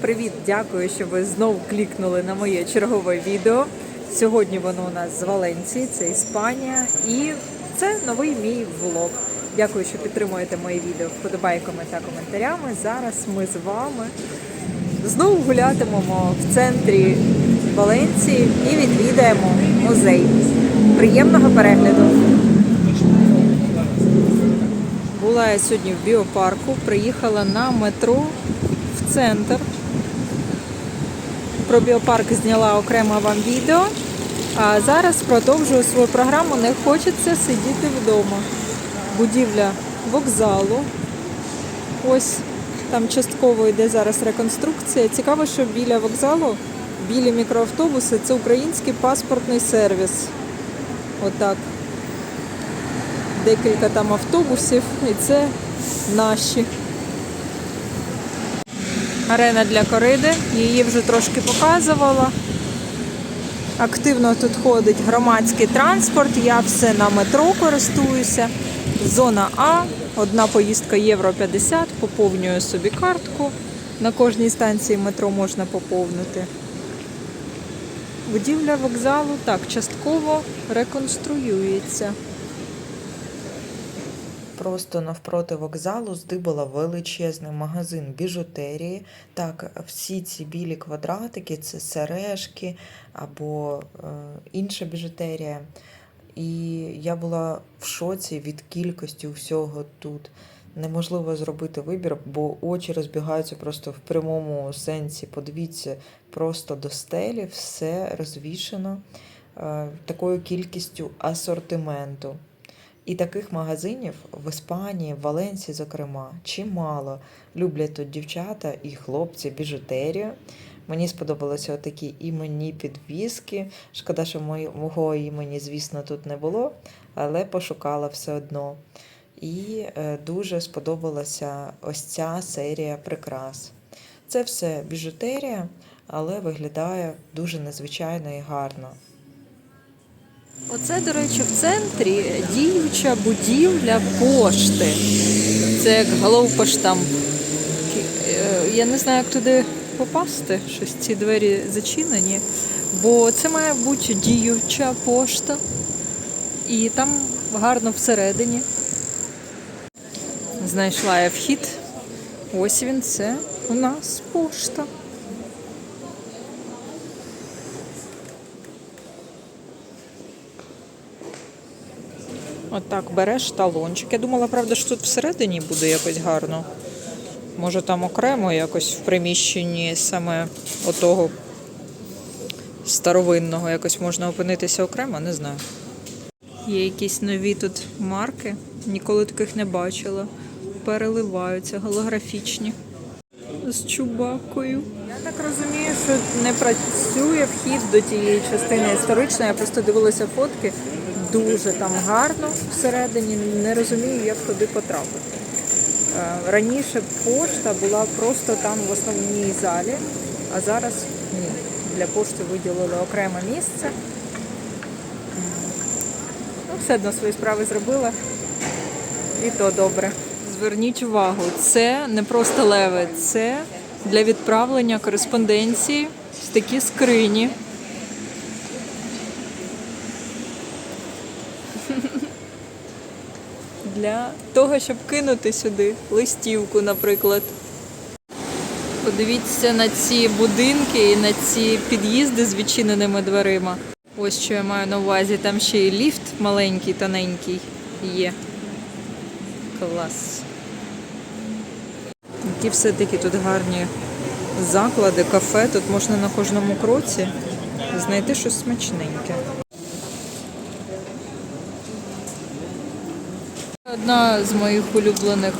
привіт! Дякую, що ви знову клікнули на моє чергове відео. Сьогодні воно у нас з Валенції, це Іспанія, і це новий мій влог. Дякую, що підтримуєте мої відео вподобайками та коментарями. Зараз ми з вами знову гулятимемо в центрі Валенції і відвідаємо музей. Приємного перегляду! Була я сьогодні в біопарку, приїхала на метро в центр. Про біопарк зняла окремо вам відео. А зараз продовжую свою програму. Не хочеться сидіти вдома. Будівля вокзалу. Ось там частково йде зараз реконструкція. Цікаво, що біля вокзалу білі мікроавтобуси це український паспортний сервіс. Отак декілька там автобусів, і це наші. Арена для кориди, її вже трошки показувала. Активно тут ходить громадський транспорт, я все на метро користуюся. Зона А, одна поїздка євро 50, поповнюю собі картку. На кожній станції метро можна поповнити. Будівля вокзалу так частково реконструюється. Просто навпроти вокзалу здибала величезний магазин біжутерії. Так, всі ці білі квадратики це сережки або е, інша біжутерія. І я була в шоці від кількості всього тут. Неможливо зробити вибір, бо очі розбігаються просто в прямому сенсі. Подивіться, просто до стелі все розвішено е, такою кількістю асортименту. І таких магазинів в Іспанії, в Валенсії, зокрема, чимало. Люблять тут дівчата і хлопці біжутерію. Мені сподобалися такі іменні підвіски. Шкода, що мого імені, звісно, тут не було, але пошукала все одно. І е, дуже сподобалася ось ця серія прикрас. Це все біжутерія, але виглядає дуже незвичайно і гарно. Оце, до речі, в центрі діюча будівля пошти. Це як головпоштам. Е, Я не знаю, як туди попасти. Щось ці двері зачинені. Бо це має бути діюча пошта. І там гарно всередині. Знайшла я вхід. Ось він, це у нас пошта. Отак береш талончик. Я думала, правда, що тут всередині буде якось гарно. Може там окремо якось в приміщенні саме отого старовинного якось можна опинитися окремо, не знаю. Є якісь нові тут марки, ніколи таких не бачила. Переливаються, голографічні. З чубакою. Я так розумію, що не працює вхід до тієї частини історичної. Я просто дивилася фотки. Дуже там гарно всередині. Не розумію, як туди потрапити. Е, Раніше пошта була просто там в основній залі, а зараз ні. Для пошти виділили окреме місце. Ну, все одно свої справи зробила. І то добре. Зверніть увагу, це не просто леви, це для відправлення кореспонденції в такі скрині. Для того, щоб кинути сюди листівку, наприклад. Подивіться на ці будинки і на ці під'їзди з відчиненими дверима. Ось що я маю на увазі. Там ще і ліфт маленький, тоненький є. Клас. Які все-таки тут гарні заклади, кафе. Тут можна на кожному кроці знайти щось смачненьке. Одна з моїх улюблених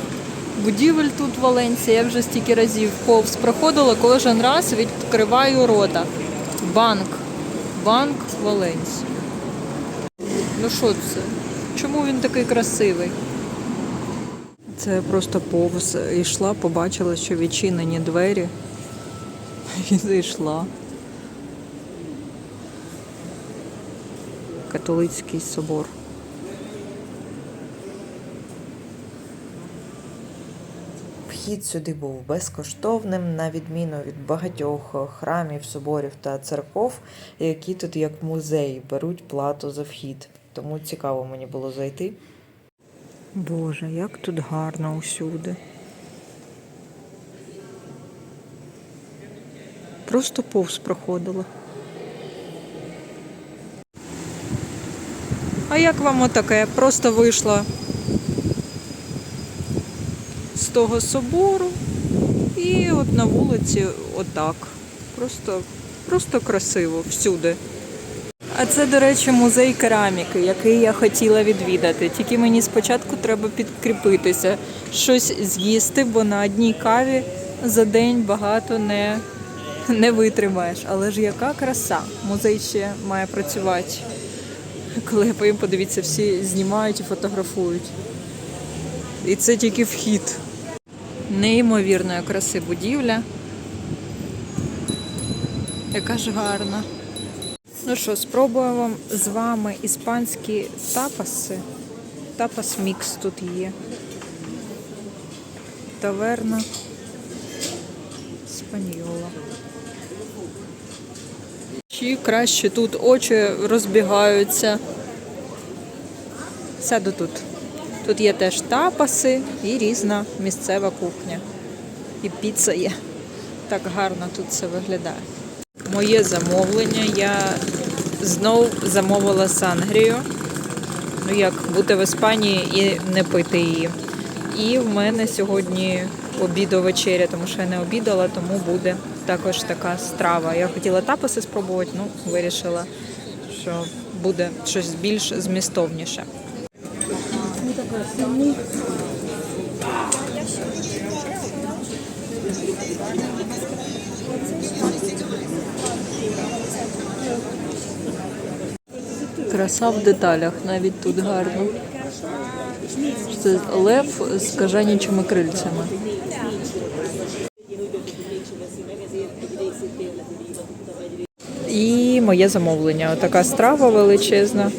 будівель тут в Валенції. Я вже стільки разів повз проходила, кожен раз відкриваю рота. Банк. Банк Валенції. Ну що це? Чому він такий красивий? Це просто повз йшла, побачила, що відчинені двері. І зайшла. Католицький собор. Вхід сюди був безкоштовним, на відміну від багатьох храмів, соборів та церков, які тут як музей беруть плату за вхід. Тому цікаво мені було зайти. Боже, як тут гарно усюди. Просто повз проходила. А як вам отаке? Просто вийшла з того собору і от на вулиці отак. Просто, просто красиво всюди. А це, до речі, музей кераміки, який я хотіла відвідати. Тільки мені спочатку треба підкріпитися, щось з'їсти, бо на одній каві за день багато не, не витримаєш. Але ж яка краса! Музей ще має працювати. Коли я поїм, подивіться, всі знімають і фотографують. І це тільки вхід. Неймовірної краси будівля. Яка ж гарна. Ну що, спробуємо з вами іспанські тапаси. Тапас мікс тут є. Таверна Спаньола. Чи краще тут очі розбігаються. Сяду тут. Тут є теж тапаси і різна місцева кухня. І піца є. Так гарно тут все виглядає. Моє замовлення. Я знов замовила сангрію. Ну як бути в Іспанії і не пити її. І в мене сьогодні обіду вечеря, тому що я не обідала, тому буде також така страва. Я хотіла тапаси спробувати, ну вирішила, що буде щось більш змістовніше. Краса в деталях, навіть тут гарно. Це лев з кажанічими крильцями. І моє замовлення. Така страва величезна.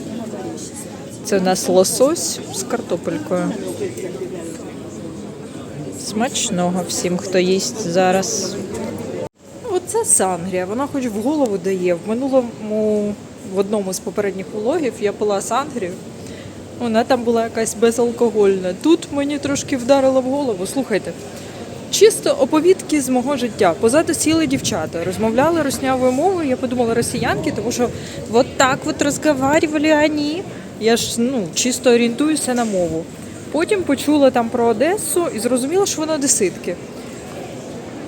Це у нас лосось з картопелькою. Смачного всім, хто їсть зараз. Оце сангрія, вона хоч в голову дає. В минулому, в одному з попередніх влогів я пила сангрію. Вона там була якась безалкогольна. Тут мені трошки вдарило в голову. Слухайте, чисто оповідки з мого життя. Позаду сіли дівчата, розмовляли руснявою мовою. Я подумала росіянки, тому що от так от розговарювали вони. Я ж ну, чисто орієнтуюся на мову. Потім почула там про Одесу і зрозуміла, що вони одеситки.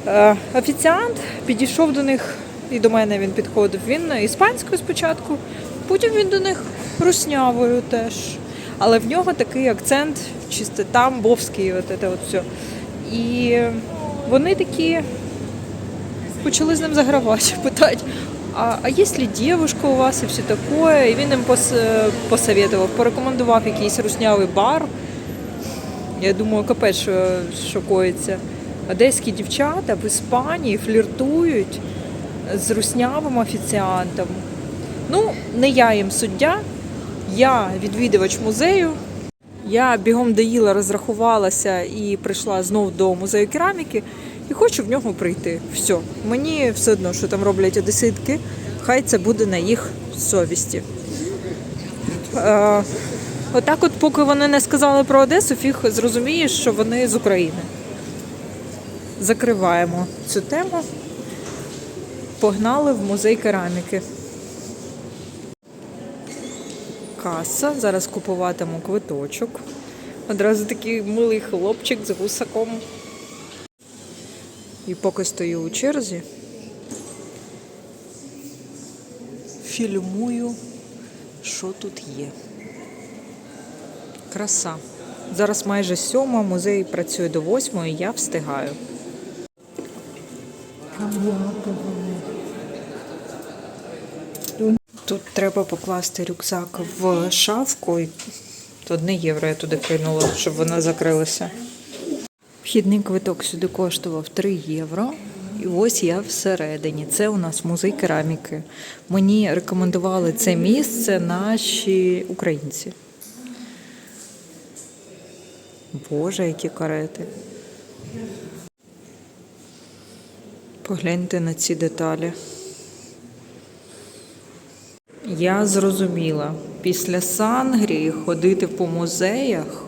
Е, Офіціант підійшов до них, і до мене він підходив. Він іспанською спочатку, потім він до них руснявою теж. Але в нього такий акцент, чисто тамбовський, от це от все. І вони такі почали з ним загравати, питати, а, а є ли у вас і все таке? І він їм пос, посоветував, порекомендував якийсь руснявий бар. Я думаю, капець, що, що коїться. Одеські дівчата в Іспанії фліртують з руснявим офіціантом. Ну, не я їм суддя, я відвідувач музею. Я бігом доїла, розрахувалася і прийшла знов до музею кераміки і хочу в нього прийти. Все. Мені все одно, що там роблять одеситки, хай це буде на їх совісті. Е, отак, от, поки вони не сказали про Одесу, фіг зрозумієш, що вони з України. Закриваємо цю тему. Погнали в музей кераміки. Каса. Зараз купуватиму квиточок. Одразу такий милий хлопчик з гусаком. І поки стою у черзі, фільмую, що тут є. Краса. Зараз майже сьома, музей працює до восьмої, я встигаю. Тут треба покласти рюкзак в шафку. і Одне євро я туди кинула, щоб вона закрилася. Вхідний квиток сюди коштував 3 євро. І ось я всередині. Це у нас музей кераміки. Мені рекомендували це місце наші українці. Боже, які карети. Погляньте на ці деталі. Я зрозуміла, після Сангрії ходити по музеях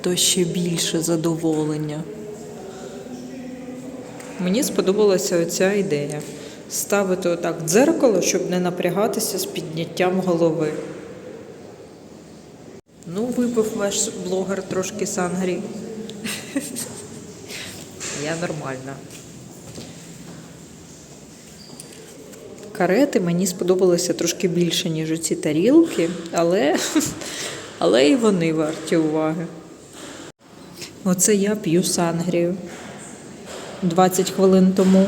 то ще більше задоволення. Мені сподобалася оця ідея. Ставити отак дзеркало, щоб не напрягатися з підняттям голови. Ну, випив ваш блогер трошки сангрі. Я нормальна. Карети мені сподобалися трошки більше, ніж оці тарілки, але, але і вони варті уваги. Оце я п'ю сангрію 20 хвилин тому.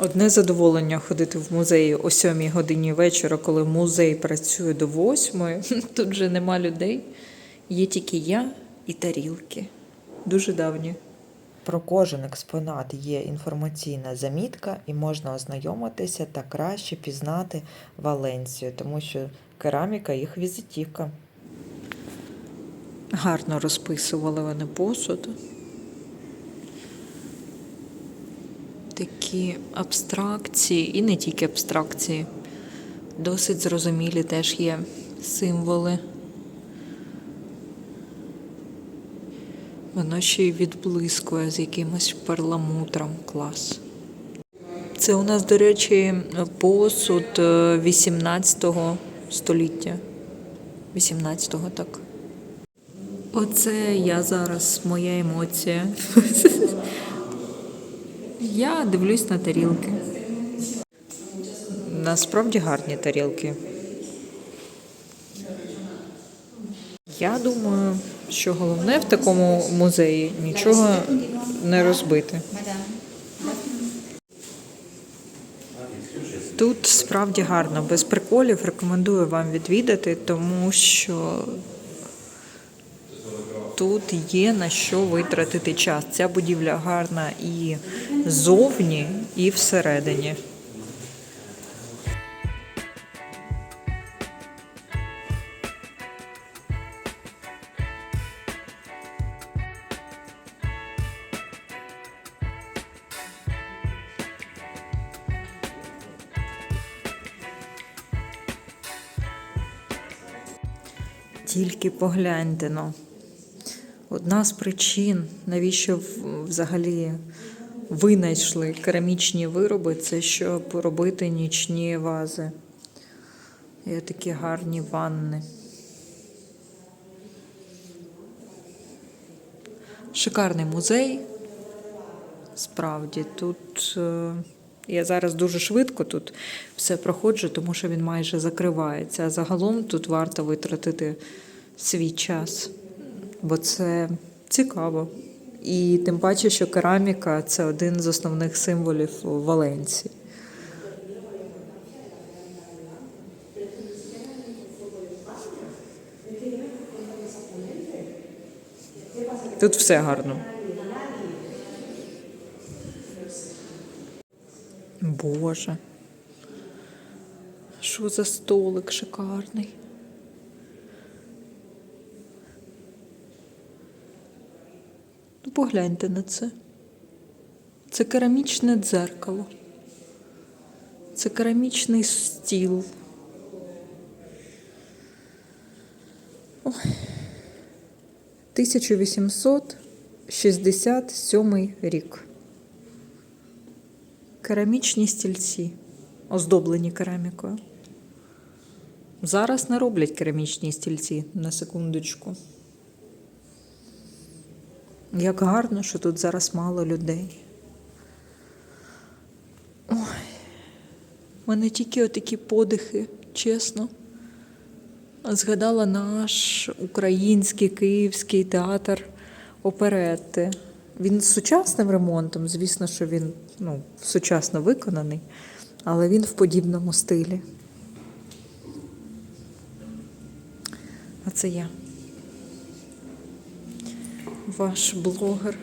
Одне задоволення ходити в музеї о 7 годині вечора, коли музей працює до 8. Тут вже нема людей. Є тільки я і тарілки. Дуже давні. Про кожен експонат є інформаційна замітка, і можна ознайомитися та краще пізнати Валенсію, тому що кераміка їх візитівка. Гарно розписували вони посуд. Такі абстракції, і не тільки абстракції. Досить зрозумілі теж є символи. Воно ще й відблискує з якимось перламутром. Клас. Це у нас, до речі, посуд е, 18 століття. 18-го, так. Оце я зараз моя емоція. Я дивлюсь на тарілки. Насправді гарні тарілки. Я думаю, що головне в такому музеї нічого не розбити. Тут справді гарно, без приколів. Рекомендую вам відвідати, тому що тут є на що витратити час. Ця будівля гарна і зовні, і всередині. Тільки погляньте ну. Одна з причин, навіщо взагалі винайшли керамічні вироби, це щоб робити нічні вази. Є такі гарні ванни. Шикарний музей. Справді, тут е, я зараз дуже швидко тут все проходжу, тому що він майже закривається. А загалом тут варто витратити свій час, бо це цікаво. І тим паче, що кераміка це один з основних символів Валенції. Тут все гарно. Боже. Що за столик шикарний. Ну, погляньте на це. Це керамічне дзеркало. Це керамічний стіл. Ой. 1867 рік. Керамічні стільці, оздоблені керамікою. Зараз не роблять керамічні стільці на секундочку. Як гарно, що тут зараз мало людей. Ой, в мене тільки отакі подихи, чесно. Згадала наш український київський театр оперети. Він з сучасним ремонтом, звісно, що він ну, сучасно виконаний, але він в подібному стилі. А це я. Ваш блогер.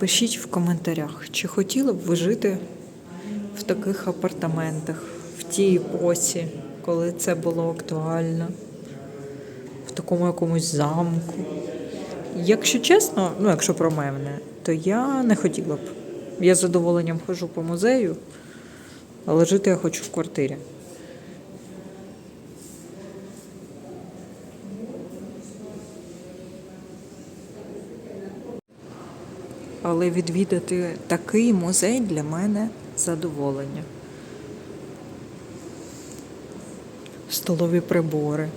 Напишіть в коментарях, чи хотіли б ви жити в таких апартаментах в тій епосі, коли це було актуально, в такому якомусь замку. Якщо чесно, ну якщо про мене, то я не хотіла б. Я з задоволенням ходжу по музею, але жити я хочу в квартирі. Але відвідати такий музей для мене задоволення. Столові прибори.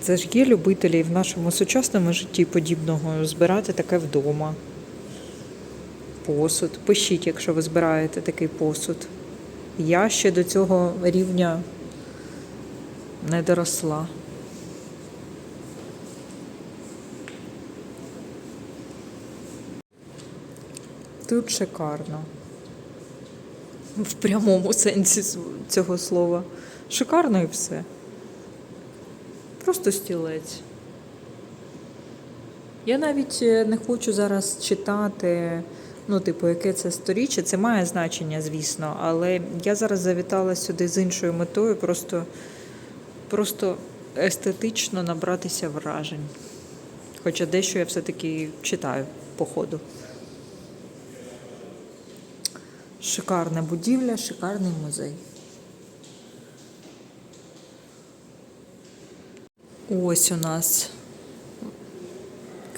Це ж є любителі в нашому сучасному житті подібного збирати таке вдома. Посуд. Пишіть, якщо ви збираєте такий посуд. Я ще до цього рівня не доросла. Тут шикарно. В прямому сенсі цього слова. Шикарно і все. Просто стілець. Я навіть е, не хочу зараз читати, ну, типу, яке це сторіччя. Це має значення, звісно, але я зараз завітала сюди з іншою метою, просто, просто естетично набратися вражень. Хоча дещо я все-таки читаю по ходу. Шикарна будівля, шикарний музей. Ось у нас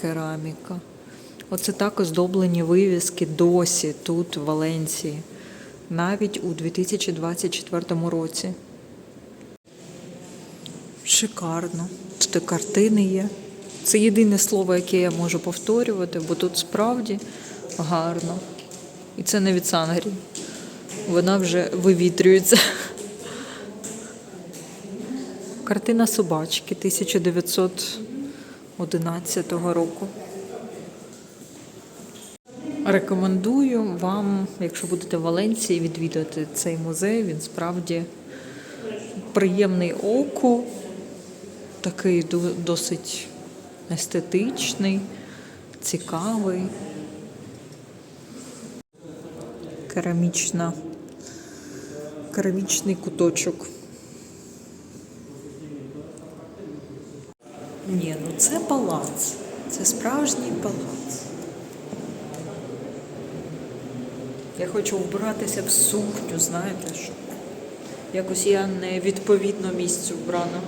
кераміка. Оце так оздоблені вивіски досі тут, в Валенції, навіть у 2024 році. Шикарно. Тут картини є. Це єдине слово, яке я можу повторювати, бо тут справді гарно. І це не від Сангрі. Вона вже вивітрюється. Картина собачки 1911 року. Рекомендую вам, якщо будете в Валенції, відвідати цей музей. Він справді приємний оку, такий досить естетичний, цікавий. Керамічна, керамічний куточок. Ні, ну це палац. Це справжній палац. Я хочу вбратися в сукню, знаєте, щоб якось я не відповідно місцю вбрана.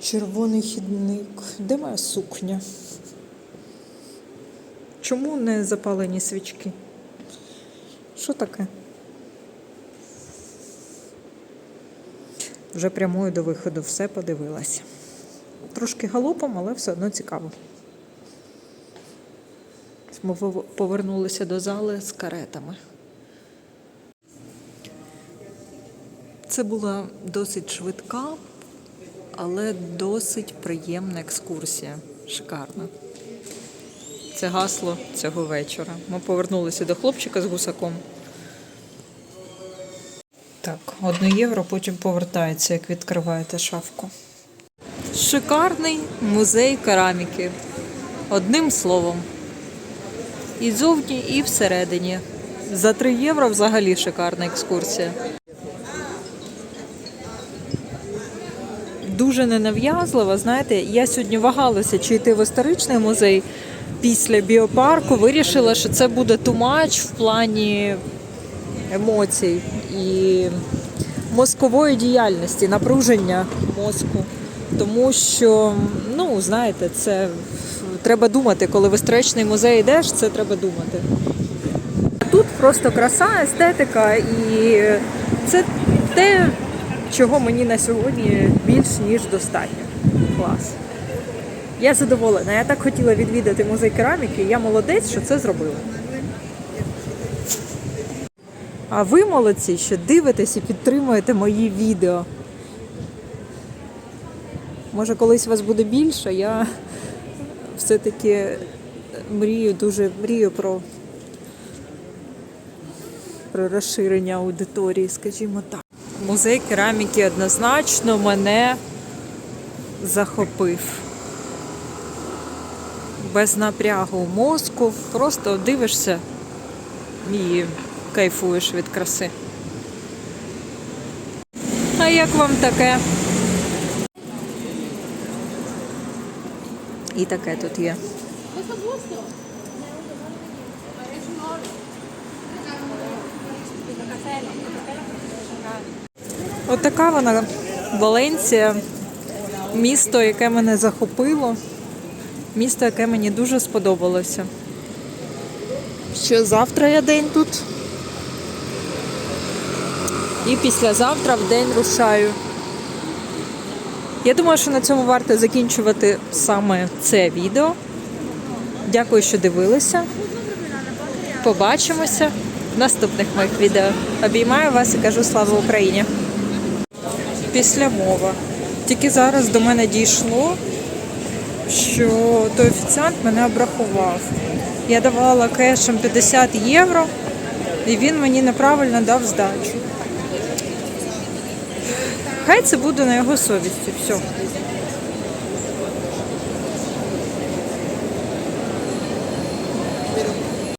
Червоний хідник. Де моя сукня? Чому не запалені свічки? Що таке? Вже прямою до виходу все подивилася. Трошки галопом, але все одно цікаво. Ми повернулися до зали з каретами. Це була досить швидка, але досить приємна екскурсія. Шикарна. Це гасло цього вечора. Ми повернулися до хлопчика з гусаком. Так, одне євро, потім повертається, як відкриваєте шафку. Шикарний музей кераміки. Одним словом. І зовні, і всередині. За 3 євро взагалі шикарна екскурсія. Дуже ненав'язлива. Знаєте, я сьогодні вагалася, чи йти в історичний музей після біопарку. Вирішила, що це буде тумач в плані емоцій і мозкової діяльності, напруження мозку. Тому що, ну, знаєте, це треба думати, коли в історичний музей йдеш, це треба думати. Тут просто краса, естетика, і це те, чого мені на сьогодні більш ніж достатньо. Клас. Я задоволена. Я так хотіла відвідати музей кераміки. Я молодець, що це зробила. А ви молодці, що дивитесь і підтримуєте мої відео. Може, колись вас буде більше, я все-таки мрію, дуже мрію про, про розширення аудиторії, скажімо так. Музей кераміки однозначно мене захопив. Без напрягу мозку. Просто дивишся і кайфуєш від краси. А як вам таке? І таке тут є. Отака вона Валенція, місто, яке мене захопило, місто, яке мені дуже сподобалося. Ще завтра я день тут. І післязавтра в день рушаю. Я думаю, що на цьому варто закінчувати саме це відео. Дякую, що дивилися. Побачимося в наступних моїх відео. Обіймаю вас і кажу слава Україні! Після мова. Тільки зараз до мене дійшло, що той офіціант мене обрахував. Я давала кешем 50 євро, і він мені неправильно дав здачу. Хай це буде на його совісті. Все.